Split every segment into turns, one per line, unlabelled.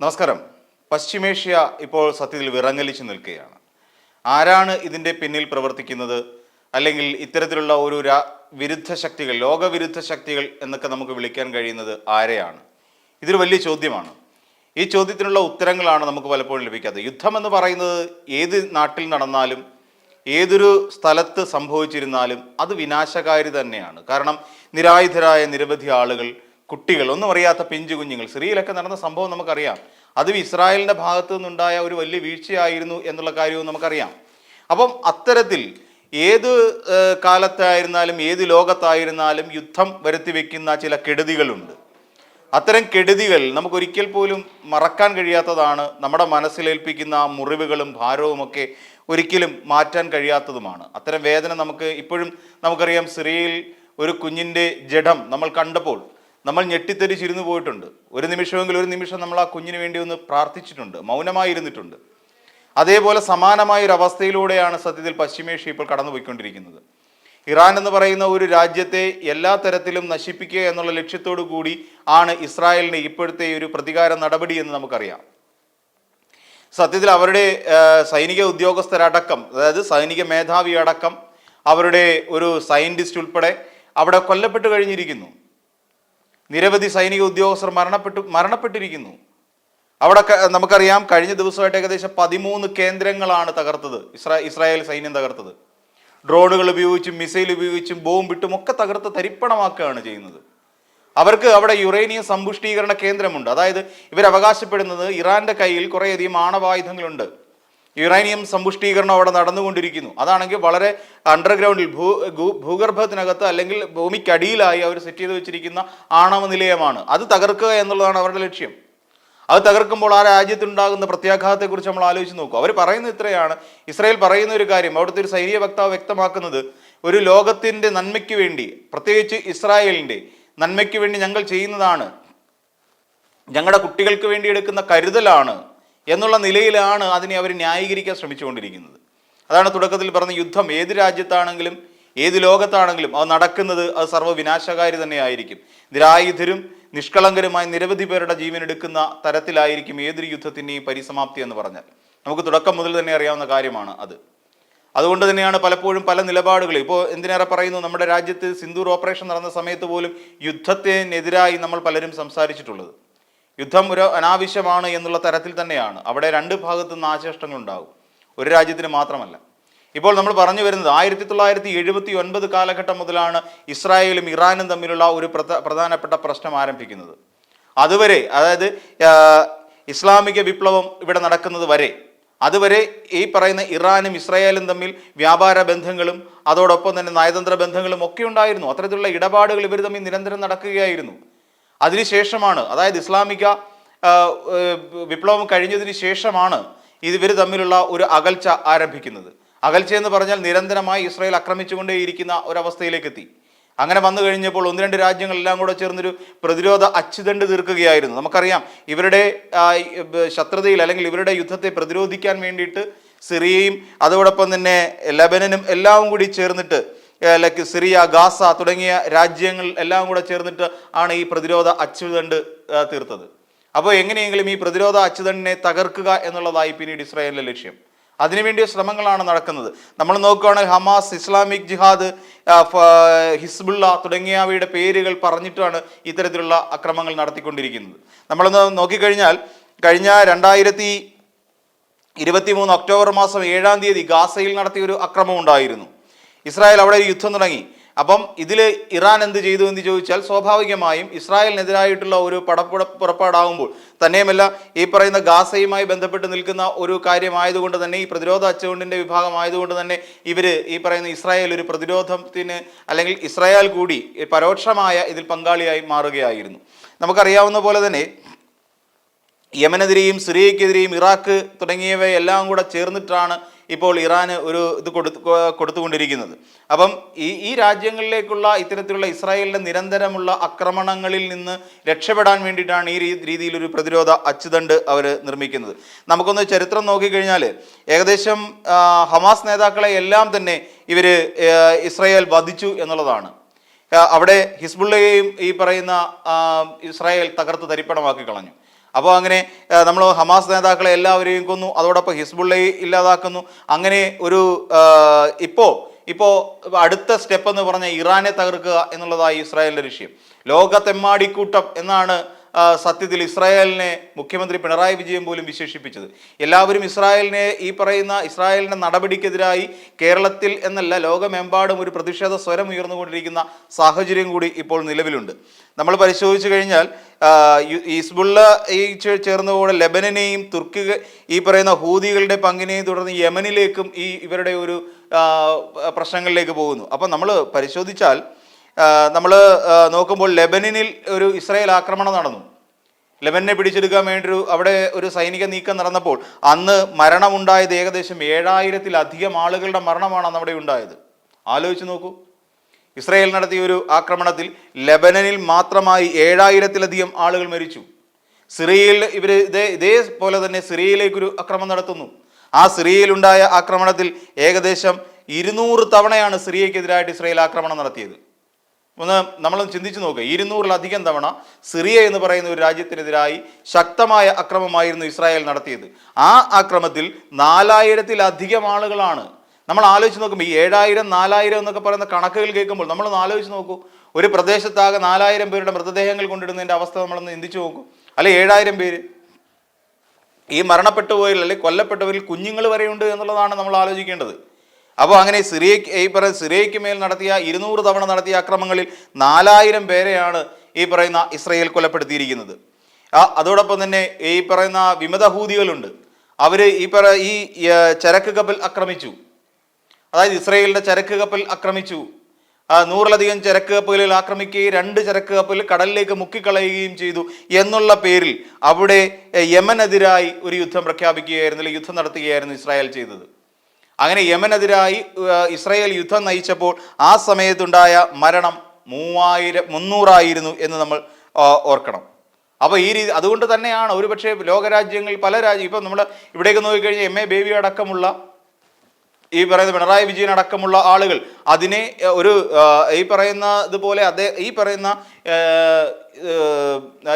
നമസ്കാരം. പശ്ചിമേഷ്യ ഇപ്പോൾ സത്യത്തിൽ വിറങ്ങലിച്ചു നിൽക്കുകയാണ്. ആരാണ് ഇതിന്റെ പിന്നിൽ പ്രവർത്തിക്കുന്നത്? അല്ലെങ്കിൽ ഇത്തരത്തിലുള്ള ഒരു വിരുദ്ധ ശക്തികൾ ലോകവിരുദ്ധ ശക്തികൾ എന്നൊക്കെ നമുക്ക് വിളിക്കാൻ കഴിയുന്നത് ആരെയാണ്? ഇതൊരു വലിയ ചോദ്യമാണ്. ഈ ചോദ്യത്തിനുള്ള ഉത്തരങ്ങളാണ് നമുക്ക് പലപ്പോഴും ലഭിക്കാത്തത്. യുദ്ധം എന്ന് പറയുന്നത് ഏത് നാട്ടിൽ നടന്നാലും ഏതൊരു സ്ഥലത്ത് സംഭവിച്ചിരുന്നാലും അത് വിനാശകാരി തന്നെയാണ്. കാരണം നിരായുധരായ നിരവധി ആളുകൾ കുട്ടികൾ ഒന്നും അറിയാത്ത പിഞ്ചു കുഞ്ഞുങ്ങൾ. സിറിയയിലൊക്കെ നടന്ന സംഭവം നമുക്കറിയാം. അതും ഇസ്രായേലിന്റെ ഭാഗത്തു നിന്നുണ്ടായ ഒരു വലിയ വീഴ്ചയായിരുന്നു എന്നുള്ള കാര്യവും നമുക്കറിയാം. അപ്പം അത്തരത്തിൽ ഏത് കാലത്തായിരുന്നാലും ഏത് ലോകത്തായിരുന്നാലും യുദ്ധം വരുത്തി വെക്കുന്ന ചില കെടുതികളുണ്ട്. അത്തരം കെടുതികൾ നമുക്കൊരിക്കൽ പോലും മറക്കാൻ കഴിയാത്തതാണ് നമ്മുടെ മനസ്സിലേൽപ്പിക്കുന്ന മുറിവുകളും ഭാരവുമൊക്കെ ഒരിക്കലും മാറ്റാൻ കഴിയാത്തതുമാണ്. അത്തരം വേദന നമുക്ക് ഇപ്പോഴും നമുക്കറിയാം. സിറിയയിൽ ഒരു കുഞ്ഞിന്റെ ജഡം നമ്മൾ കണ്ടപ്പോൾ നമ്മൾ ഞെട്ടിത്തെരിച്ചിരുന്നു പോയിട്ടുണ്ട്. ഒരു നിമിഷമെങ്കിലും ഒരു നിമിഷം നമ്മൾ ആ കുഞ്ഞിന് വേണ്ടി ഒന്ന് പ്രാർത്ഥിച്ചിട്ടുണ്ട്. മൗനമായിരുന്നിട്ടുണ്ട്. അതേപോലെ സമാനമായ ഒരു അവസ്ഥയിലൂടെയാണ് സത്യത്തിൽ പശ്ചിമേഷ്യ ഇപ്പോൾ കടന്നുപോയിക്കൊണ്ടിരിക്കുന്നത്. ഇറാൻ എന്ന് പറയുന്ന ഒരു രാജ്യത്തെ എല്ലാ തരത്തിലും നശിപ്പിക്കുക എന്നുള്ള ലക്ഷ്യത്തോടു കൂടി ആണ് ഇസ്രായേലിന് ഇപ്പോഴത്തെ ഒരു പ്രതികാര നടപടി എന്ന് നമുക്കറിയാം. സത്യത്തിൽ അവരുടെ സൈനിക ഉദ്യോഗസ്ഥരടക്കം അതായത് സൈനിക മേധാവി അടക്കം അവരുടെ ഒരു സയന്റിസ്റ്റ് ഉൾപ്പെടെ അവിടെ കൊല്ലപ്പെട്ട് കഴിഞ്ഞിരിക്കുന്നു. നിരവധി സൈനിക ഉദ്യോഗസ്ഥർ മരണപ്പെട്ടു മരണപ്പെട്ടിരിക്കുന്നു. അവിടെ നമുക്കറിയാം കഴിഞ്ഞ ദിവസമായിട്ട് ഏകദേശം പതിമൂന്ന് കേന്ദ്രങ്ങളാണ് തകർത്തത്. ഇസ്രാ ഇസ്രായേൽ സൈന്യം തകർത്തത്. ഡ്രോണുകൾ ഉപയോഗിച്ചും മിസൈൽ ഉപയോഗിച്ചും ബോംബിട്ടും ഒക്കെ തകർത്ത് തരിപ്പണമാക്കുകയാണ് ചെയ്യുന്നത്. അവർക്ക് അവിടെ യുറേനിയം സമ്പുഷ്ടീകരണ കേന്ദ്രമുണ്ട്. അതായത് ഇവർ അവകാശപ്പെടുന്നത് ഇറാന്റെ കയ്യിൽ കുറേയധികം ആണവായുധങ്ങളുണ്ട്. യുറേനിയം സമ്പുഷ്ടീകരണം അവിടെ നടന്നുകൊണ്ടിരിക്കുന്നു. അതാണെങ്കിൽ വളരെ അണ്ടർഗ്രൗണ്ടിൽ ഭൂ ഭൂഗർഭത്തിനകത്ത് അല്ലെങ്കിൽ ഭൂമിക്കടിയിലായി അവർ സെറ്റ് ചെയ്ത് വെച്ചിരിക്കുന്ന ആണവ നിലയമാണ്. അത് തകർക്കുക എന്നുള്ളതാണ് അവരുടെ ലക്ഷ്യം. അത് തകർക്കുമ്പോൾ ആ രാജ്യത്തുണ്ടാകുന്ന പ്രത്യാഘാതത്തെക്കുറിച്ച് നമ്മൾ ആലോചിച്ച് നോക്കും. അവർ പറയുന്നത് ഇത്രയാണ്. ഇസ്രായേൽ പറയുന്ന ഒരു കാര്യം അവിടുത്തെ ഒരു സൈനിക വക്താവ് വ്യക്തമാക്കുന്നത് ഒരു ലോകത്തിന്റെ നന്മയ്ക്ക് വേണ്ടി പ്രത്യേകിച്ച് ഇസ്രായേലിന്റെ നന്മയ്ക്ക് വേണ്ടി ഞങ്ങൾ ചെയ്യുന്നതാണ്. ഞങ്ങളുടെ കുട്ടികൾക്ക് വേണ്ടി എടുക്കുന്ന കരുതലാണ്. എന്നുള്ള നിലയിലാണ് അതിനെ അവർ ന്യായീകരിക്കാൻ ശ്രമിച്ചുകൊണ്ടിരിക്കുന്നത്. അതാണ് തുടക്കത്തിൽ പറഞ്ഞ യുദ്ധം. ഏത് രാജ്യത്താണെങ്കിലും ഏത് ലോകത്താണെങ്കിലും അത് നടക്കുന്നത് അത് സർവവിനാശകാരി തന്നെയായിരിക്കും. നിരായുധരും നിഷ്കളങ്കരുമായ നിരവധി പേരുടെ ജീവൻ എടുക്കുന്ന തരത്തിലായിരിക്കും ഏതൊരു യുദ്ധത്തിന്റെയും പരിസമാപ്തി എന്ന് പറഞ്ഞാൽ. നമുക്ക് തുടക്കം മുതൽ തന്നെ അറിയാവുന്ന കാര്യമാണ് അത്. അതുകൊണ്ട് തന്നെയാണ് പലപ്പോഴും പല നിലപാടുകൾ ഇപ്പോൾ എന്തിനേറെ പറയുന്നു? നമ്മുടെ രാജ്യത്ത് സിന്ദൂർ ഓപ്പറേഷൻ നടന്ന സമയത്ത് പോലും യുദ്ധത്തിനെതിരായി നമ്മൾ പലരും സംസാരിച്ചിട്ടുള്ളത്. യുദ്ധം ഒരു അനാവശ്യമാണ് എന്നുള്ള തരത്തിൽ തന്നെയാണ്. അവിടെ രണ്ട് ഭാഗത്തു നാശനഷ്ടങ്ങൾ ഉണ്ടാകും ഒരു രാജ്യത്തിന് മാത്രമല്ല. ഇപ്പോൾ നമ്മൾ പറഞ്ഞു വരുന്നത് ആയിരത്തി തൊള്ളായിരത്തി എഴുപത്തി ഒൻപത് കാലഘട്ടം മുതലാണ് ഇസ്രായേലും ഇറാനും തമ്മിലുള്ള ഒരു പ്രധാനപ്പെട്ട പ്രശ്നം ആരംഭിക്കുന്നത്. അതുവരെ അതായത് ഇസ്ലാമിക വിപ്ലവം ഇവിടെ നടക്കുന്നത് വരെ അതുവരെ ഈ പറയുന്ന ഇറാനും ഇസ്രായേലും തമ്മിൽ വ്യാപാര ബന്ധങ്ങളും അതോടൊപ്പം തന്നെ നയതന്ത്ര ബന്ധങ്ങളും ഒക്കെ ഉണ്ടായിരുന്നു. അത്തരത്തിലുള്ള ഇടപാടുകൾ ഇവർ തമ്മിൽ നിരന്തരം നടക്കുകയായിരുന്നു. അതിനുശേഷമാണ് അതായത് ഇസ്ലാമിക വിപ്ലവം കഴിഞ്ഞതിന് ശേഷമാണ് ഇവർ തമ്മിലുള്ള ഒരു അകൽച്ച ആരംഭിക്കുന്നത്. അകൽച്ച എന്ന് പറഞ്ഞാൽ നിരന്തരമായി ഇസ്രായേൽ ആക്രമിച്ചുകൊണ്ടേയിരിക്കുന്ന ഒരവസ്ഥയിലേക്ക് എത്തി അങ്ങനെ വന്നു കഴിഞ്ഞപ്പോൾ ഒന്ന് രണ്ട് രാജ്യങ്ങളെല്ലാം കൂടെ ചേർന്നൊരു പ്രതിരോധ അച്ചുതണ്ട് തീർക്കുകയായിരുന്നു. നമുക്കറിയാം ഇവരുടെ ശത്രുതയിൽ അല്ലെങ്കിൽ ഇവരുടെ യുദ്ധത്തെ പ്രതിരോധിക്കാൻ വേണ്ടിയിട്ട് സിറിയയും അതോടൊപ്പം തന്നെ ലബനനും എല്ലാം കൂടി ചേർന്നിട്ട് ലൈക്ക് സിറിയ ഗാസ തുടങ്ങിയ രാജ്യങ്ങൾ എല്ലാം കൂടെ ചേർന്നിട്ട് ആണ് ഈ പ്രതിരോധ അച്ചുതണ്ട് തീർത്തത്. അപ്പോൾ എങ്ങനെയെങ്കിലും ഈ പ്രതിരോധ അച്ചുതണ്ടിനെ തകർക്കുക എന്നുള്ളതായി പിന്നീട് ഇസ്രായേലിന്റെ ലക്ഷ്യം. അതിനുവേണ്ടി ശ്രമങ്ങളാണ് നടക്കുന്നത്. നമ്മൾ നോക്കുകയാണെങ്കിൽ ഹമാസ് ഇസ്ലാമിക് ജിഹാദ് ഹിസ്ബുള്ള തുടങ്ങിയവയുടെ പേരുകൾ പറഞ്ഞിട്ടാണ് ഇത്തരത്തിലുള്ള അക്രമങ്ങൾ നടത്തിക്കൊണ്ടിരിക്കുന്നത്. നമ്മളൊന്ന് നോക്കിക്കഴിഞ്ഞാൽ കഴിഞ്ഞ രണ്ടായിരത്തി ഇരുപത്തി മൂന്ന് ഒക്ടോബർ മാസം ഏഴാം തീയതി ഗാസയിൽ നടത്തിയ ഒരു അക്രമം ഉണ്ടായിരുന്നു. ഇസ്രായേൽ അവിടെ യുദ്ധം തുടങ്ങി. അപ്പം ഇതിൽ ഇറാൻ എന്ത് ചെയ്തു എന്ന് ചോദിച്ചാൽ സ്വാഭാവികമായും ഇസ്രായേലിനെതിരായിട്ടുള്ള ഒരു പടപ്പുട പുറപ്പാടാകുമ്പോൾ തന്നെയുമല്ല ഈ പറയുന്ന ഗാസയുമായി ബന്ധപ്പെട്ട് നിൽക്കുന്ന ഒരു കാര്യമായതുകൊണ്ട് തന്നെ ഈ പ്രതിരോധ അച്ചുകൊണ്ടിന്റെ വിഭാഗമായതുകൊണ്ട് തന്നെ ഇവർ ഈ പറയുന്ന ഇസ്രായേൽ ഒരു പ്രതിരോധത്തിന് അല്ലെങ്കിൽ ഇസ്രായേൽ കൂടി പരോക്ഷമായ ഇതിൽ പങ്കാളിയായി മാറുകയായിരുന്നു. നമുക്കറിയാവുന്ന പോലെ തന്നെ യമനെതിരെയും സിറിയക്കെതിരെയും ഇറാഖ് തുടങ്ങിയവയെല്ലാം കൂടെ ചേർന്നിട്ടാണ് ഇപ്പോൾ ഇറാന് ഒരു ഇത് കൊടുത്തു കൊടുത്തുകൊണ്ടിരിക്കുന്നത്. അപ്പം ഈ ഈ രാജ്യങ്ങളിലേക്കുള്ള ഇത്തരത്തിലുള്ള ഇസ്രായേലിന്റെ നിരന്തരമുള്ള ആക്രമണങ്ങളിൽ നിന്ന് രക്ഷപ്പെടാൻ വേണ്ടിയിട്ടാണ് ഈ രീതിയിൽ ഒരു പ്രതിരോധ അച്ചുതണ്ട് അവർ നിർമ്മിക്കുന്നത്. നമുക്കൊന്ന് ചരിത്രം നോക്കിക്കഴിഞ്ഞാൽ ഏകദേശം ഹമാസ് നേതാക്കളെ എല്ലാം തന്നെ ഇവർ ഇസ്രായേൽ വധിച്ചു എന്നുള്ളതാണ്. അവിടെ ഹിസ്ബുള്ളയെയും ഈ പറയുന്ന ഇസ്രായേൽ തകർത്ത് തരിപ്പണമാക്കി കളഞ്ഞു. അപ്പോൾ അങ്ങനെ നമ്മൾ ഹമാസ് നേതാക്കളെ എല്ലാവരെയും കൊന്നു അതോടൊപ്പം ഹിസ്ബുള്ളയെ ഇല്ലാതാക്കുന്നു. അങ്ങനെ ഒരു ഇപ്പോൾ ഇപ്പോൾ അടുത്ത സ്റ്റെപ്പ് എന്ന് പറഞ്ഞ ഇറാനെ തകർക്കുക എന്നുള്ളതായി ഇസ്രായേലിന്റെ ലക്ഷ്യം. ലോകത്തെമ്മാടിക്കൂട്ടം എന്നാണ് സത്യത്തിൽ ഇസ്രായേലിനെ മുഖ്യമന്ത്രി പിണറായി വിജയൻ പോലും വിശേഷിപ്പിച്ചത്. എല്ലാവരും ഇസ്രായേലിനെ ഈ പറയുന്ന ഇസ്രായേലിന്റെ നടപടിക്കെതിരായി കേരളത്തിൽ എന്നല്ല ലോകമെമ്പാടും ഒരു പ്രതിഷേധ സ്വരം ഉയർന്നുകൊണ്ടിരിക്കുന്ന സാഹചര്യം കൂടി ഇപ്പോൾ നിലവിലുണ്ട്. നമ്മൾ പരിശോധിച്ചു കഴിഞ്ഞാൽ ഇസ്ബുള്ള ഈ ചേ- ചേർന്നുകൂടെ ലെബനനെയും തുർക്കി ഈ പറയുന്ന ഹൂതികളുടെ പങ്കിനെയും തുടർന്ന് യമനിലേക്കും ഈ ഇവരുടെ ഒരു പ്രശ്നങ്ങളിലേക്ക് പോകുന്നു. അപ്പം നമ്മൾ പരിശോധിച്ചാൽ നമ്മൾ നോക്കുമ്പോൾ ലെബനിനിൽ ഒരു ഇസ്രായേൽ ആക്രമണം നടന്നു. ലെബനെ പിടിച്ചെടുക്കാൻ വേണ്ടി ഒരു അവിടെ ഒരു സൈനിക നീക്കം നടന്നപ്പോൾ അന്ന് മരണമുണ്ടായത് ഏകദേശം ഏഴായിരത്തിലധികം ആളുകളുടെ മരണമാണ് അന്ന് അവിടെ ഉണ്ടായത്. ആലോചിച്ച് നോക്കൂ. ഇസ്രായേൽ നടത്തിയ ഒരു ആക്രമണത്തിൽ ലെബനനിൽ മാത്രമായി ഏഴായിരത്തിലധികം ആളുകൾ മരിച്ചു. സിറിയയിൽ ഇവർ ഇതേ ഇതേപോലെ തന്നെ സിറിയയിലേക്കൊരു ആക്രമണം നടത്തുന്നു. ആ സിറിയയിലുണ്ടായ ആക്രമണത്തിൽ ഏകദേശം ഇരുന്നൂറ് തവണയാണ് സിറിയയ്ക്കെതിരായിട്ട് ഇസ്രായേൽ ആക്രമണം നടത്തിയത്. ഒന്ന് നമ്മൾ ചിന്തിച്ചു നോക്കുക ഇരുന്നൂറിലധികം തവണ സിറിയ എന്ന് പറയുന്ന ഒരു രാജ്യത്തിനെതിരായി ശക്തമായ അക്രമമായിരുന്നു ഇസ്രായേൽ നടത്തിയത്. ആ അക്രമത്തിൽ നാലായിരത്തിലധികം ആളുകളാണ്. നമ്മൾ ആലോചിച്ച് നോക്കുമ്പോൾ ഈ ഏഴായിരം നാലായിരം എന്നൊക്കെ പറയുന്ന കണക്കുകൾ കേൾക്കുമ്പോൾ നമ്മളൊന്ന് ആലോചിച്ച് നോക്കൂ. ഒരു പ്രദേശത്താകെ നാലായിരം പേരുടെ മൃതദേഹങ്ങൾ കൊണ്ടിടുന്നതിന്റെ അവസ്ഥ നമ്മളൊന്ന് ചിന്തിച്ചു നോക്കൂ. അല്ലെ ഏഴായിരം പേര്? ഈ മരണപ്പെട്ടുപോയിൽ അല്ലെങ്കിൽ കൊല്ലപ്പെട്ടവരിൽ കുഞ്ഞുങ്ങൾ വരെയുണ്ട് എന്നുള്ളതാണ് നമ്മൾ ആലോചിക്കേണ്ടത്. അപ്പോൾ അങ്ങനെ സിറിയയ്ക്ക് ഈ പറയുന്ന സിറിയയ്ക്ക് മേൽ നടത്തിയ ഇരുന്നൂറ് തവണ നടത്തിയ അക്രമങ്ങളിൽ നാലായിരം പേരെയാണ് ഈ പറയുന്ന ഇസ്രയേൽ കൊലപ്പെടുത്തിയിരിക്കുന്നത്. അതോടൊപ്പം തന്നെ ഈ പറയുന്ന വിമത വിമതഹൂതികളുണ്ട്. അവർ ഈ പറ ഈ ചരക്ക് കപ്പൽ ആക്രമിച്ചു. അതായത് ഇസ്രയേലിന്റെ ചരക്ക് കപ്പൽ ആക്രമിച്ചു. നൂറിലധികം ചരക്ക് കപ്പലുകൾ ആക്രമിക്കുകയും രണ്ട് ചരക്ക് കപ്പൽ കടലിലേക്ക് മുക്കിക്കളയുകയും ചെയ്തു എന്നുള്ള പേരിൽ അവിടെ യമനെതിരായി ഒരു യുദ്ധം പ്രഖ്യാപിക്കുകയായിരുന്നു അല്ലെങ്കിൽ യുദ്ധം നടത്തുകയായിരുന്നു ഇസ്രായേൽ ചെയ്തത്. അങ്ങനെ യമനെതിരായി ഇസ്രയേൽ യുദ്ധം നയിച്ചപ്പോൾ ആ സമയത്തുണ്ടായ മരണം മൂവായിരം മുന്നൂറായിരുന്നു എന്ന് നമ്മൾ ഓർക്കണം. അപ്പോൾ ഈ രീതി അതുകൊണ്ട് തന്നെയാണ് ഒരുപക്ഷെ ലോകരാജ്യങ്ങളിൽ പല രാജ്യം ഇപ്പം നമ്മൾ ഇവിടേക്ക് നോക്കിക്കഴിഞ്ഞാൽ എം എ ബേബി അടക്കമുള്ള ഈ പറയുന്ന പിണറായി വിജയൻ അടക്കമുള്ള ആളുകൾ അതിനെ ഒരു ഈ പറയുന്ന ഇതുപോലെ അതേ ഈ പറയുന്ന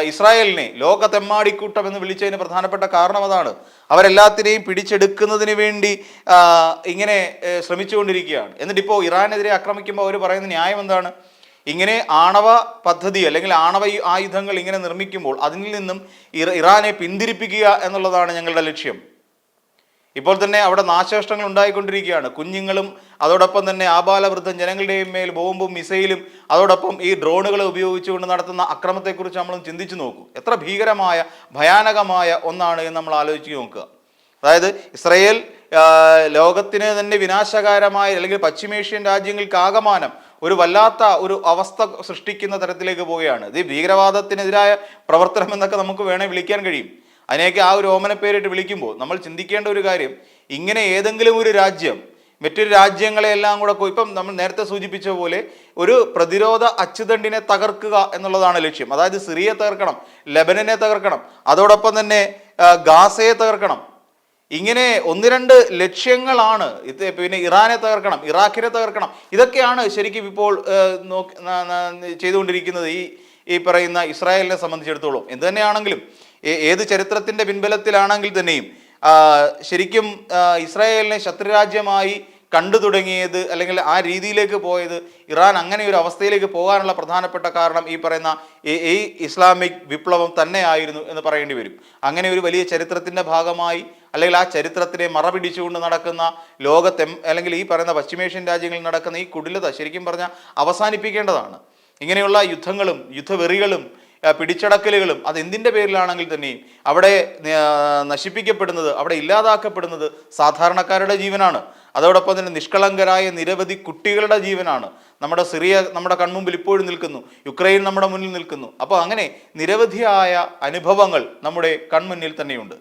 ഇസ്രായേലിനെ ലോകത്തെമ്മാടിക്കൂട്ടം എന്ന് വിളിച്ചതിന് പ്രധാനപ്പെട്ട കാരണം അതാണ്. അവരെല്ലാത്തിനെയും പിടിച്ചെടുക്കുന്നതിന് വേണ്ടി ഇങ്ങനെ ശ്രമിച്ചുകൊണ്ടിരിക്കുകയാണ്. എന്നിട്ട് ഇപ്പോൾ ഇറാനെതിരെ ആക്രമിക്കുമ്പോൾ അവർ പറയുന്ന ന്യായം എന്താണ്? ഇങ്ങനെ ആണവ പദ്ധതി അല്ലെങ്കിൽ ആണവ ആയുധങ്ങൾ ഇങ്ങനെ നിർമ്മിക്കുമ്പോൾ അതിൽ നിന്നും ഇറാനെ പിന്തിരിപ്പിക്കുക എന്നുള്ളതാണ് ഞങ്ങളുടെ ലക്ഷ്യം. ഇപ്പോൾ തന്നെ അവിടെ നാശനഷ്ടങ്ങൾ ഉണ്ടായിക്കൊണ്ടിരിക്കുകയാണ്. കുഞ്ഞുങ്ങളും അതോടൊപ്പം തന്നെ ആബാലവൃദ്ധം ജനങ്ങളുടെയും മേൽ ബോംബും മിസൈലും അതോടൊപ്പം ഈ ഡ്രോണുകളെ ഉപയോഗിച്ചുകൊണ്ട് നടത്തുന്ന അക്രമത്തെക്കുറിച്ച് നമ്മൾ ചിന്തിച്ചു നോക്കൂ. എത്ര ഭീകരമായ ഭയാനകമായ ഒന്നാണ് എന്ന് നമ്മൾ ആലോചിച്ച് നോക്കുക. അതായത് ഇസ്രയേൽ ലോകത്തിന് തന്നെ വിനാശകാരമായ അല്ലെങ്കിൽ പശ്ചിമേഷ്യൻ രാജ്യങ്ങൾക്ക് ആകമാനം ഒരു വല്ലാത്ത ഒരു അവസ്ഥ സൃഷ്ടിക്കുന്ന തരത്തിലേക്ക് പോവുകയാണ്. ഇത് ഭീകരവാദത്തിനെതിരായ പ്രവർത്തനം എന്നൊക്കെ നമുക്ക് വേണേൽ വിളിക്കാൻ കഴിയും. അതിനെയൊക്കെ ആ ഒരു ഓമന പേരിട്ട് വിളിക്കുമ്പോൾ നമ്മൾ ചിന്തിക്കേണ്ട ഒരു കാര്യം ഇങ്ങനെ ഏതെങ്കിലും ഒരു രാജ്യം മറ്റൊരു രാജ്യങ്ങളെ എല്ലാം കൂടെ ഇപ്പം നമ്മൾ നേരത്തെ സൂചിപ്പിച്ച പോലെ ഒരു പ്രതിരോധ അച്ചുതണ്ടിനെ തകർക്കുക എന്നുള്ളതാണ് ലക്ഷ്യം. അതായത് സിറിയെ തകർക്കണം ലെബനനെ തകർക്കണം അതോടൊപ്പം തന്നെ ഗാസയെ തകർക്കണം. ഇങ്ങനെ ഒന്ന് രണ്ട് ലക്ഷ്യങ്ങളാണ് ഇത് പിന്നെ ഇറാനെ തകർക്കണം ഇറാഖിനെ തകർക്കണം. ഇതൊക്കെയാണ് ശരിക്കും ഇപ്പോൾ നോക്കി ചെയ്തുകൊണ്ടിരിക്കുന്നത് ഈ ഈ പറയുന്ന ഇസ്രായേലിനെ സംബന്ധിച്ചിടത്തോളം. എന്ത് തന്നെയാണെങ്കിലും ഏത് ചരിത്രത്തിന്റെ പിൻബലത്തിലാണെങ്കിൽ തന്നെയും ശരിക്കും ഇസ്രായേലിനെ ശത്രുരാജ്യമായി കണ്ടു തുടങ്ങിയത് അല്ലെങ്കിൽ ആ രീതിയിലേക്ക് പോയത് ഇറാൻ അങ്ങനെ ഒരു അവസ്ഥയിലേക്ക് പോകാനുള്ള പ്രധാനപ്പെട്ട കാരണം ഈ പറയുന്ന ഈ ഇസ്ലാമിക് വിപ്ലവം തന്നെയായിരുന്നു എന്ന് പറയേണ്ടി വരും. അങ്ങനെ ഒരു വലിയ ചരിത്രത്തിന്റെ ഭാഗമായി അല്ലെങ്കിൽ ആ ചരിത്രത്തിനെ മറപിടിച്ചുകൊണ്ട് നടക്കുന്ന ലോകത്തെ അല്ലെങ്കിൽ ഈ പറയുന്ന പശ്ചിമേഷ്യൻ രാജ്യങ്ങളിൽ നടക്കുന്ന ഈ കുടിലത ശരിക്കും പറഞ്ഞാൽ അവസാനിപ്പിക്കേണ്ടതാണ്. ഇങ്ങനെയുള്ള യുദ്ധങ്ങളും യുദ്ധവെറികളും പിടിച്ചടക്കലുകളും അത് എന്തിന്റെ പേരിലാണെങ്കിൽ തന്നെയും അവിടെ നശിപ്പിക്കപ്പെടുന്നത് അവിടെ ഇല്ലാതാക്കപ്പെടുന്നത് സാധാരണക്കാരുടെ ജീവനാണ്. അതോടൊപ്പം തന്നെ നിഷ്കളങ്കരായ നിരവധി കുട്ടികളുടെ ജീവനാണ്. നമ്മുടെ സിറിയ നമ്മുടെ കൺമുമ്പിൽ ഇപ്പോഴും നിൽക്കുന്നു. യുക്രൈൻ നമ്മുടെ മുന്നിൽ നിൽക്കുന്നു. അപ്പോൾ അങ്ങനെ നിരവധിയായ അനുഭവങ്ങൾ നമ്മുടെ കൺമുന്നിൽ തന്നെയുണ്ട്.